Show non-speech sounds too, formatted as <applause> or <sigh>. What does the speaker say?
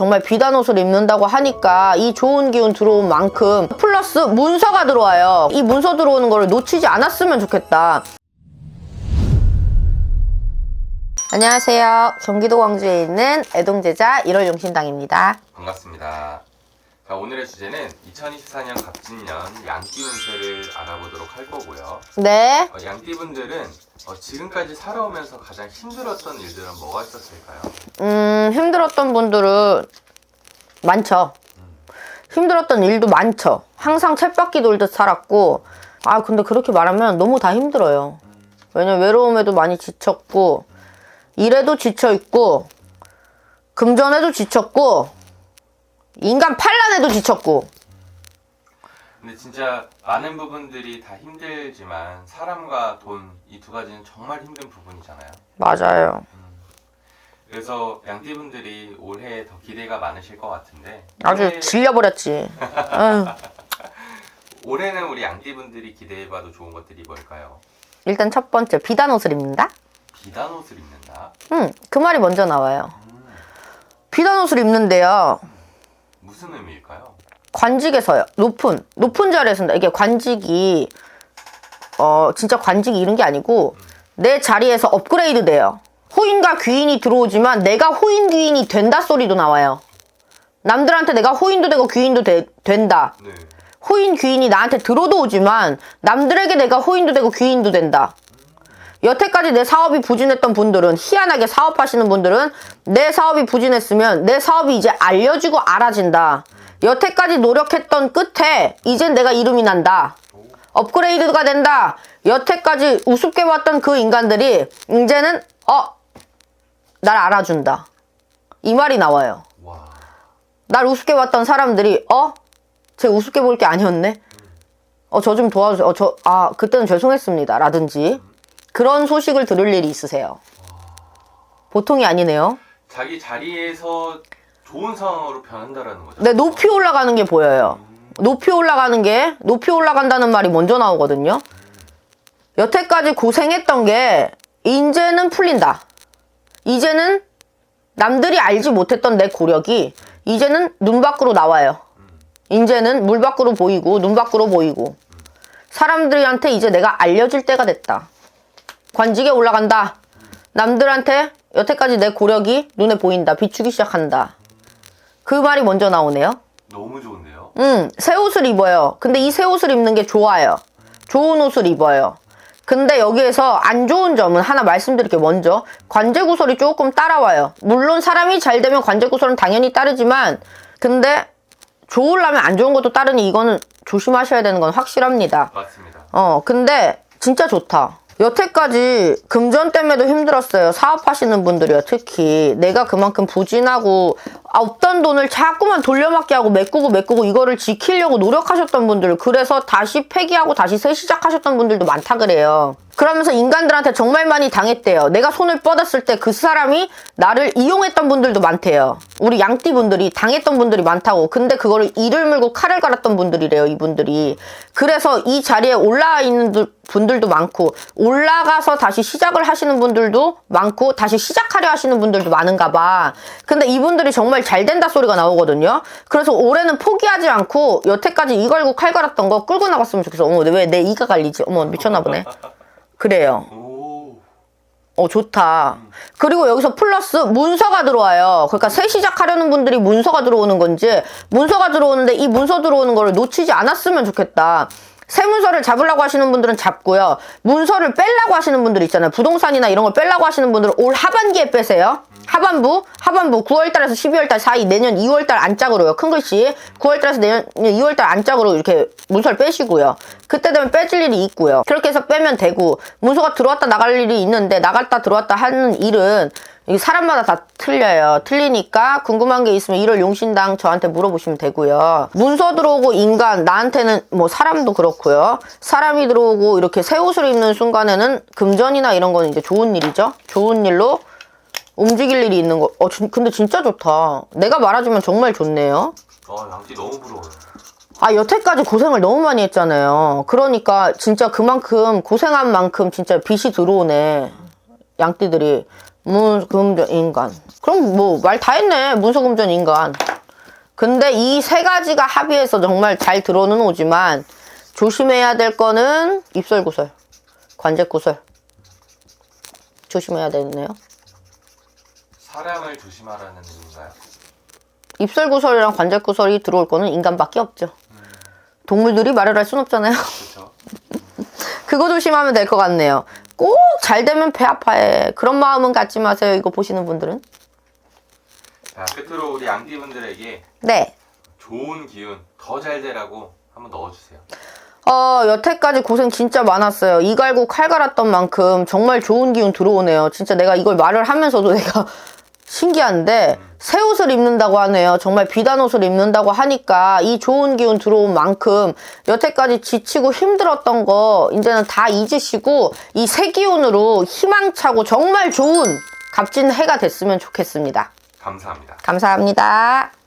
정말 비단 옷을 입는다고 하니까 이 좋은 기운 들어온 만큼 플러스 문서가 들어와요. 이 문서 들어오는 거를 놓치지 않았으면 좋겠다. 안녕하세요. 경기도 광주에 있는 애동제자 1월 용신당입니다. 반갑습니다. 자, 오늘의 주제는 2024년 갑진년 양띠 운세를 알아보도록 할 거고요. 네. 어, 양띠분들은 어, 지금까지 살아오면서 가장 힘들었던 일들은 뭐가 있었을까요? 음, 힘들었던 분들은 많죠. 힘들었던 일도 많죠. 항상 쳇바퀴 돌듯 살았고, 아, 근데 그렇게 말하면 너무 다 힘들어요. 왜냐면 외로움에도 많이 지쳤고, 일에도 지쳐있고, 금전에도 지쳤고, 인간 반란에도 지쳤고, 근데 진짜 많은 부분들이 다 힘들지만 사람과 돈 이 두 가지는 정말 힘든 부분이잖아요. 맞아요. 그래서 양띠분들이 올해 더 기대가 많으실 것 같은데 아주 올해, 질려버렸지. <laughs> 아유, 올해는 우리 양띠분들이 기대해봐도 좋은 것들이 뭘까요? 일단 첫 번째, 비단 옷을 입는다? 비단 옷을 입는다. 응, 그 말이 먼저 나와요. 비단 옷을 입는데요. 무슨 의미일까요? 관직에서요. 높은 높은 자리에서인다. 이게 관직이 어 진짜 관직이 이런 게 아니고 내 자리에서 업그레이드 돼요. 호인과 귀인이 들어오지만 내가 호인 귀인이 된다 소리도 나와요. 남들한테 내가 호인도 되고 귀인도 되- 된다. 네. 호인 귀인이 나한테 들어도 오지만 남들에게 내가 호인도 되고 귀인도 된다. 여태까지 내 사업이 부진했던 분들은 희한하게 사업하시는 분들은 내 사업이 부진했으면 내 사업이 이제 알려지고 알아진다. 여태까지 노력했던 끝에 이젠 내가 이름이 난다. 업그레이드가 된다. 여태까지 우습게 봤던 그 인간들이 이제는 어, 날 알아준다. 이 말이 나와요. 와. 날 우습게 봤던 사람들이 어? 쟤 우습게 볼 게 아니었네? 어, 저 좀 도와주세요. 어, 저, 아, 그때는 죄송했습니다. 라든지. 그런 소식을 들을 일이 있으세요. 보통이 아니네요. 자기 자리에서 좋은 상황으로 변한다라는 거죠. 네, 높이 올라가는 게 보여요. 높이 올라가는 게, 높이 올라간다는 말이 먼저 나오거든요. 여태까지 고생했던 게, 이제는 풀린다. 이제는 남들이 알지 못했던 내 고력이, 이제는 눈 밖으로 나와요. 이제는 물 밖으로 보이고, 눈 밖으로 보이고. 사람들한테 이제 내가 알려질 때가 됐다. 관직에 올라간다. 남들한테 여태까지 내 고력이 눈에 보인다. 비추기 시작한다. 그 말이 먼저 나오네요. 너무 좋은데요? 음, 새 옷을 입어요. 근데 이 새 옷을 입는 게 좋아요. 좋은 옷을 입어요. 근데 여기에서 안 좋은 점은 하나 말씀드릴게요. 먼저 관제구설이 조금 따라와요. 물론 사람이 잘 되면 관제구설은 당연히 따르지만 근데 좋으려면 안 좋은 것도 따르니 이거는 조심하셔야 되는 건 확실합니다. 맞습니다. 어, 근데 진짜 좋다. 여태까지 금전 때문에도 힘들었어요. 사업하시는 분들이요, 특히. 내가 그만큼 부진하고, 아, 없던 돈을 자꾸만 돌려막기 하고, 메꾸고 메꾸고, 이거를 지키려고 노력하셨던 분들, 그래서 다시 폐기하고 다시 새 시작하셨던 분들도 많다 그래요. 그러면서 인간들한테 정말 많이 당했대요. 내가 손을 뻗었을 때 그 사람이 나를 이용했던 분들도 많대요. 우리 양띠 분들이 당했던 분들이 많다고. 근데 그거를 이를 물고 칼을 갈았던 분들이래요, 이분들이. 그래서 이 자리에 올라와 있는 들- 분들도 많고, 올라가서 다시 시작을 하시는 분들도 많고, 다시 시작하려 하시는 분들도 많은가 봐. 근데 이분들이 정말 잘 된다 소리가 나오거든요. 그래서 올해는 포기하지 않고, 여태까지 이 걸고 칼 갈았던 거 끌고 나갔으면 좋겠어. 어머, 왜 내 이가 갈리지? 어머, 미쳤나 보네. <laughs> 그래요. 오. 어, 좋다. 그리고 여기서 플러스 문서가 들어와요. 그러니까 새 시작하려는 분들이 문서가 들어오는 건지, 문서가 들어오는데 이 문서 들어오는 거를 놓치지 않았으면 좋겠다. 새 문서를 잡으려고 하시는 분들은 잡고요. 문서를 빼려고 하시는 분들 있잖아요. 부동산이나 이런 걸 빼려고 하시는 분들은 올 하반기에 빼세요. 하반부, 하반부 9월달에서 12월달 사이 내년 2월달 안짝으로요. 큰 글씨 9월달에서 내년 2월달 안짝으로 이렇게 문서를 빼시고요. 그때 되면 빼질 일이 있고요. 그렇게 해서 빼면 되고 문서가 들어왔다 나갈 일이 있는데 나갔다 들어왔다 하는 일은 이게 사람마다 다 틀려요. 틀리니까 궁금한 게 있으면 1월 용신당 저한테 물어보시면 되고요. 문서 들어오고 인간 나한테는 뭐 사람도 그렇고요. 사람이 들어오고 이렇게 새 옷을 입는 순간에는 금전이나 이런 건 이제 좋은 일이죠. 좋은 일로 움직일 일이 있는 거. 어, 진- 근데 진짜 좋다. 내가 말하자면 정말 좋네요. 아, 양띠 너무 부러워요. 아, 여태까지 고생을 너무 많이 했잖아요. 그러니까 진짜 그만큼 고생한 만큼 진짜 빚이 들어오네. 양띠들이. 문, 금, 인간. 그럼 뭐 말 다 했네. 문서금전 인간. 근데 이 세 가지가 합의해서 정말 잘 들어오는 오지만 조심해야 될 거는 입설구설, 관제구설. 조심해야 되네요. 사람을 조심하라는 의미인가요? 입설구설이랑 관제구설이 들어올 거는 인간밖에 없죠. 동물들이 말을 할 순 없잖아요. <laughs> 그거 조심하면 될 것 같네요. 꼭 잘 되면 배 아파해. 그런 마음은 갖지 마세요. 이거 보시는 분들은. 자 끝으로 우리 양띠분들에게 네. 좋은 기운 더 잘 되라고 한번 넣어주세요. 어, 여태까지 고생 진짜 많았어요. 이 갈고 칼 갈았던 만큼 정말 좋은 기운 들어오네요. 진짜 내가 이걸 말을 하면서도 <laughs> 내가 신기한데, 새 옷을 입는다고 하네요. 정말 비단 옷을 입는다고 하니까 이 좋은 기운 들어온 만큼 여태까지 지치고 힘들었던 거 이제는 다 잊으시고 이 새 기운으로 희망차고 정말 좋은 값진 해가 됐으면 좋겠습니다. 감사합니다. 감사합니다.